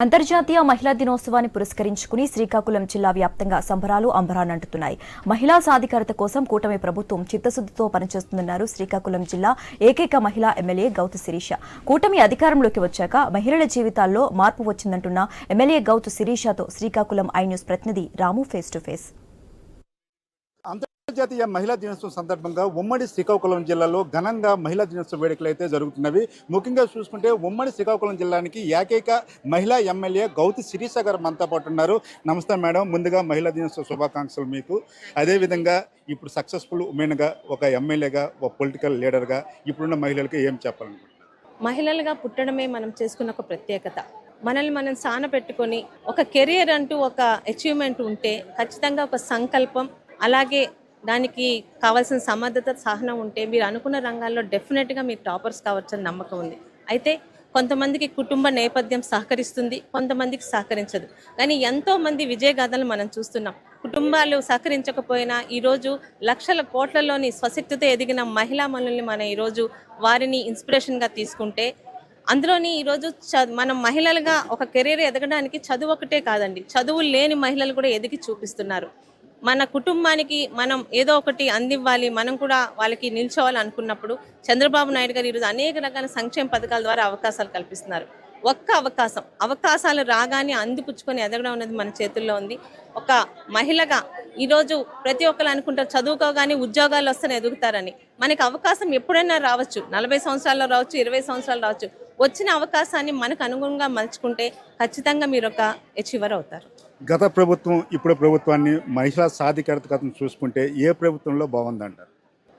అంతర్జాతీయ మహిళా దినోత్సవాన్ని పురస్కరించుకుని శ్రీకాకుళం జిల్లా వ్యాప్తంగా సంబరాలు అంబరానంటున్నాయి మహిళా సాధికారత కోసం కూటమి ప్రభుత్వం చిత్తశుద్దితో పనిచేస్తుందన్నారు శ్రీకాకుళం జిల్లా ఏకైక మహిళా ఎమ్మెల్యే గౌతు శిరీష. కూటమి అధికారంలోకి వచ్చాక మహిళల జీవితాల్లో మార్పు వచ్చిందంటున్న ఎమ్మెల్యే గౌతు శిరీషతో శ్రీకాకుళం ఐ న్యూస్ ప్రతినిధి రాము ఫేస్ టు ఫేస్ అంతర్జాతీయ మహిళా దినోత్సవం సందర్భంగా ఉమ్మడి శ్రీకాకుళం జిల్లాలో ఘనంగా మహిళా దినోత్సవ వేడుకలు అయితే జరుగుతున్నవి. ముఖ్యంగా చూసుకుంటే ఉమ్మడి శ్రీకాకుళం జిల్లానికి ఏకైక మహిళా ఎమ్మెల్యే గౌతి శిరీష గారు మనతో పాటు ఉన్నారు. నమస్తే మేడం. ముందుగా మహిళా దినోత్సవ శుభాకాంక్షలు మీకు. అదేవిధంగా ఇప్పుడు సక్సెస్ఫుల్ ఉమెన్గా ఒక ఎమ్మెల్యేగా ఒక పొలిటికల్ లీడర్గా ఇప్పుడున్న మహిళలకు ఏం చెప్పాలనుకుంటున్నారు? మహిళలుగా పుట్టడమే మనం చేసుకున్న ఒక ప్రత్యేకత. మనల్ని మనం సాన పెట్టుకొని ఒక కెరియర్ అంటూ ఒక అచీవ్మెంట్ ఉంటే ఖచ్చితంగా ఒక సంకల్పం అలాగే దానికి కావాల్సిన సమర్థత సహనం ఉంటే మీరు అనుకున్న రంగాల్లో డెఫినెట్గా మీరు టాపర్స్ కావచ్చని నమ్మకం ఉంది. అయితే కొంతమందికి కుటుంబ నేపథ్యం సహకరిస్తుంది కొంతమందికి సహకరించదు. కానీ ఎంతోమంది విజయగాథలు మనం చూస్తున్నాం. కుటుంబాలు సహకరించకపోయినా ఈరోజు లక్షల కోట్లలోని స్వశక్తితో ఎదిగిన మహిళా మనుల్ని మనం ఈరోజు వారిని ఇన్స్పిరేషన్గా తీసుకుంటే అందులోని ఈరోజు చ మనం మహిళలుగా ఒక కెరీర్ ఎదగడానికి చదువు ఒకటే కాదండి. చదువు లేని మహిళలు కూడా ఎదిగి చూపిస్తున్నారు. మన కుటుంబానికి మనం ఏదో ఒకటి అందివ్వాలి మనం కూడా వాళ్ళకి నిల్చోవాలి అనుకున్నప్పుడు చంద్రబాబు నాయుడు గారు ఈరోజు అనేక రకాల సంక్షేమ పథకాల ద్వారా అవకాశాలు కల్పిస్తున్నారు. ఒక్క అవకాశం అవకాశాలు రాగానే అందిపుచ్చుకొని ఎదగడం అనేది మన చేతుల్లో ఉంది. ఒక మహిళగా ఈరోజు ప్రతి ఒక్కరు అనుకుంటారు చదువుకోగానే ఉద్యోగాలు వస్తేనే ఎదుగుతారని. మనకి అవకాశం ఎప్పుడైనా రావచ్చు నలభై సంవత్సరాల్లో రావచ్చు ఇరవై సంవత్సరాలు రావచ్చు. వచ్చిన అవకాశాన్ని మనకు అనుగుణంగా మలుచుకుంటే ఖచ్చితంగా మీరు ఒక అచీవర్ అవుతారు. గత ప్రభుత్వం ఇప్పుడు ప్రభుత్వాన్ని మహిళా సాధికారత కథను చూసుకుంటే ఏ ప్రభుత్వంలో బాగుందంటారు?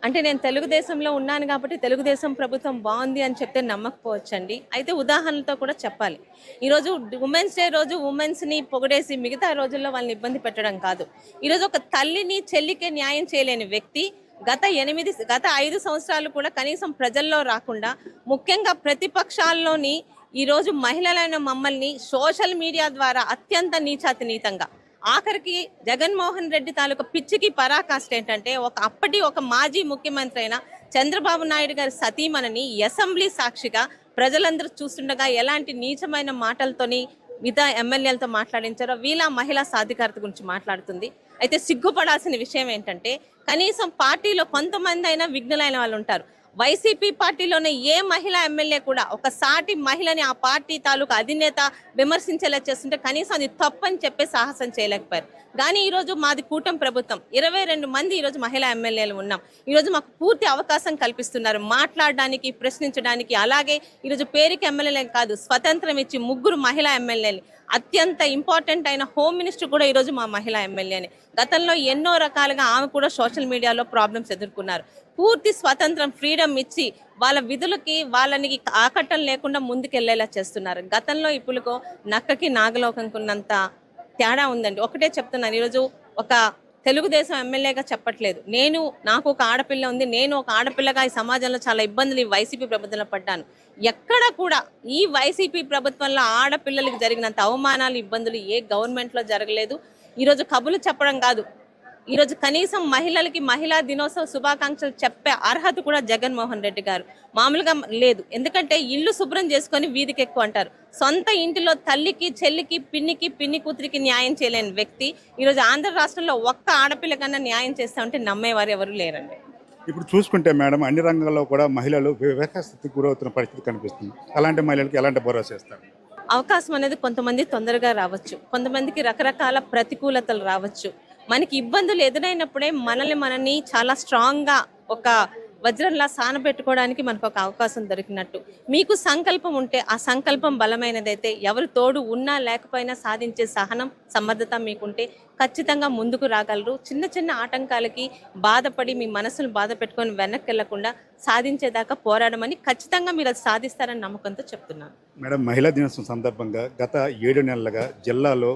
అంటే నేను తెలుగుదేశంలో ఉన్నాను కాబట్టి తెలుగుదేశం ప్రభుత్వం బాగుంది అని చెప్తే నమ్మకపోవచ్చండి. అయితే ఉదాహరణలతో కూడా చెప్పాలి. ఈరోజు ఉమెన్స్ డే రోజు ఉమెన్స్ని పొగడేసి మిగతా రోజుల్లో వాళ్ళని ఇబ్బంది పెట్టడం కాదు. ఈరోజు ఒక తల్లిని చెల్లికే న్యాయం చేయలేని వ్యక్తి గత ఎనిమిది గత ఐదు సంవత్సరాలు కూడా కనీసం ప్రజల్లో రాకుండా ముఖ్యంగా ప్రతిపక్షాల్లోని ఈరోజు మహిళలైన మమ్మల్ని సోషల్ మీడియా ద్వారా అత్యంత నీచాతినీతంగా. ఆఖరికి జగన్మోహన్ రెడ్డి తాలూకా పిచ్చికి పరాకాష్ట ఏంటంటే ఒక అప్పటి ఒక మాజీ ముఖ్యమంత్రి అయిన చంద్రబాబు నాయుడు గారి సతీమణని అసెంబ్లీ సాక్షిగా ప్రజలందరూ చూస్తుండగా ఎలాంటి నీచమైన మాటలతోని మిగతా ఎమ్మెల్యేలతో మాట్లాడించారో వీళ్ళ మహిళా సాధికారత గురించి మాట్లాడుతుంది. అయితే సిగ్గుపడాల్సిన విషయం ఏంటంటే కనీసం పార్టీలో కొంతమంది అయినా విఘ్నులైన వాళ్ళు ఉంటారు. వైసీపీ పార్టీలోనే ఏ మహిళా ఎమ్మెల్యే కూడా ఒక సాటి మహిళని ఆ పార్టీ తాలూకు అధినేత విమర్శించేలా చేస్తుంటే కనీసం అది తప్పని చెప్పే సాహసం చేయలేకపోయారు. కానీ ఈరోజు మాది కూటమి ప్రభుత్వం. ఇరవై రెండు మంది ఈరోజు మహిళా ఎమ్మెల్యేలు ఉన్నాం. ఈరోజు మాకు పూర్తి అవకాశం కల్పిస్తున్నారు. మాట్లాడడానికి ప్రశ్నించడానికి. అలాగే ఈరోజు పేరుకి ఎమ్మెల్యేలే కాదు స్వతంత్రం ఇచ్చి ముగ్గురు మహిళా ఎమ్మెల్యేలు. అత్యంత ఇంపార్టెంట్ అయిన హోమ్ మినిస్టర్ కూడా ఈరోజు మా మహిళా ఎమ్మెల్యేనే. గతంలో ఎన్నో రకాలుగా ఆమె కూడా సోషల్ మీడియాలో ప్రాబ్లమ్స్ ఎదుర్కొన్నారు. పూర్తి స్వాతంత్రం ఫ్రీడమ్ ఇచ్చి వాళ్ళ విధులకి వాళ్ళని ఆకట్టం లేకుండా ముందుకెళ్ళేలా చేస్తున్నారు. గతంలో ఇప్పుడుకో నక్కకి నాగలోకంకున్నంత తేడా ఉందండి. ఒకటే చెప్తున్నాను ఈరోజు ఒక తెలుగుదేశం ఎమ్మెల్యేగా చెప్పట్లేదు. నేను నాకు ఒక ఆడపిల్ల ఉంది నేను ఒక ఆడపిల్లగా ఈ సమాజంలో చాలా ఇబ్బందులు ఈ వైసీపీ ప్రభుత్వంలో పడ్డాను. ఎక్కడ కూడా ఈ వైసీపీ ప్రభుత్వంలో ఆడపిల్లలకు జరిగినంత అవమానాలు ఇబ్బందులు ఏ గవర్నమెంట్లో జరగలేదు. ఈరోజు కబులు చెప్పడం కాదు. ఈరోజు కనీసం మహిళలకి మహిళా దినోత్సవ శుభాకాంక్షలు చెప్పే అర్హత కూడా జగన్మోహన్ రెడ్డి గారు. మామూలుగా లేదు. ఎందుకంటే ఇల్లు శుభ్రం చేసుకొని వీధికి ఎక్కువ అంటారు. సొంత ఇంటిలో తల్లికి చెల్లికి పిన్నికి పిన్ని కూతురికి న్యాయం చేయలేని వ్యక్తి ఈరోజు ఆంధ్ర రాష్ట్రంలో ఒక్క ఆడపిల్ల కన్నా న్యాయం చేస్తా ఉంటే నమ్మేవారు ఎవరు లేరండి. ఇప్పుడు చూసుకుంటే మేడం అన్ని రంగాల్లో కూడా మహిళలు వివేకస్థితికి గురవుతున్న పరిస్థితి కనిపిస్తుంది. అలాంటి మహిళలకు ఎలాంటి భరోసా ఇస్తారు అవకాశం అనేది కొంతమంది తొందరగా రావచ్చు. కొంతమందికి రకరకాల ప్రతికూలతలు రావచ్చు. మనకి ఇబ్బందులు ఎదురైనప్పుడే మనల్ని మనని చాలా స్ట్రాంగ్గా ఒక వజ్రంలా సానబెట్టుకోవడానికి మనకు ఒక అవకాశం దొరికినట్టు. మీకు సంకల్పం ఉంటే ఆ సంకల్పం బలమైనదైతే ఎవరు తోడు ఉన్నా లేకపోయినా సాధించే సహనం సమర్థత మీకుంటే ఖచ్చితంగా ముందుకు రాగలరు. చిన్న చిన్న ఆటంకాలకి బాధపడి మీ మనసును బాధ పెట్టుకొని వెనక్కి వెళ్ళకుండా సాధించేదాకా పోరాడమని ఖచ్చితంగా మీరు అది సాధిస్తారని నమ్మకంతో చెప్తున్నాను. మేడం మహిళా దినోత్సవం సందర్భంగా గత ఏడు నెలలుగా జిల్లాలో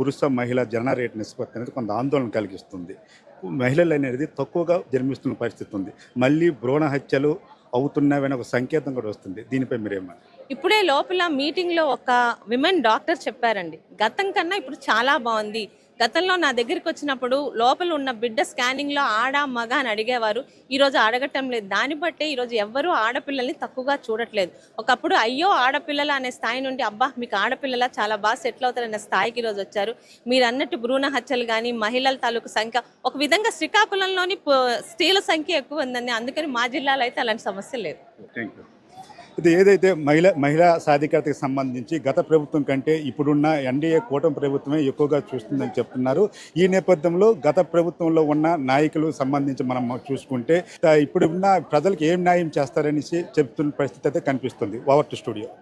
పురుష మహిళ జనరేట్ నిష్పత్తి అనేది కొంత ఆందోళన కలిగిస్తుంది. మహిళలు అనేది తక్కువగా జన్మిస్తున్న పరిస్థితి ఉంది. మళ్ళీ భ్రూణ హత్యలు అవుతున్నావని ఒక సంకేతం కూడా వస్తుంది. దీనిపై మీరేమన్నారు? ఇప్పుడే లోపల మీటింగ్లో ఒక విమెన్ డాక్టర్ చెప్పారండి. గతం కన్నా ఇప్పుడు చాలా బాగుంది. గతంలో నా దగ్గరికి వచ్చినప్పుడు లోపల ఉన్న బిడ్డ స్కానింగ్లో ఆడ మగ అని అడిగేవారు. ఈరోజు అడగటం లేదు. దాన్ని బట్టే ఈరోజు ఎవ్వరూ ఆడపిల్లల్ని తక్కువగా చూడట్లేదు. ఒకప్పుడు అయ్యో ఆడపిల్లల అనే స్థాయి నుండి అబ్బా మీకు ఆడపిల్లల చాలా బాగా సెటిల్ అవుతారనే స్థాయికి ఈరోజు వచ్చారు. మీరు అన్నట్టు భ్రూణ హత్యలు కానీ మహిళల తాలూకు సంఖ్య ఒక విధంగా శ్రీకాకుళంలోని స్త్రీల సంఖ్య ఎక్కువ ఉందండి. అందుకని మా జిల్లాలో అయితే అలాంటి సమస్య లేదు. థ్యాంక్ యూ ఇది ఏదైతే మహిళ మహిళా సాధికారతకు సంబంధించి గత ప్రభుత్వం కంటే ఇప్పుడున్న ఎన్డీఏ కూటమి ప్రభుత్వమే ఎక్కువగా చూస్తుందని చెప్తున్నారు. ఈ నేపథ్యంలో గత ప్రభుత్వంలో ఉన్న నాయకులు సంబంధించి మనం చూసుకుంటే ఇప్పుడున్న ప్రజలకు ఏం న్యాయం చేస్తారనేసి చెప్తున్న పరిస్థితి అయితే కనిపిస్తుంది. Over to studio.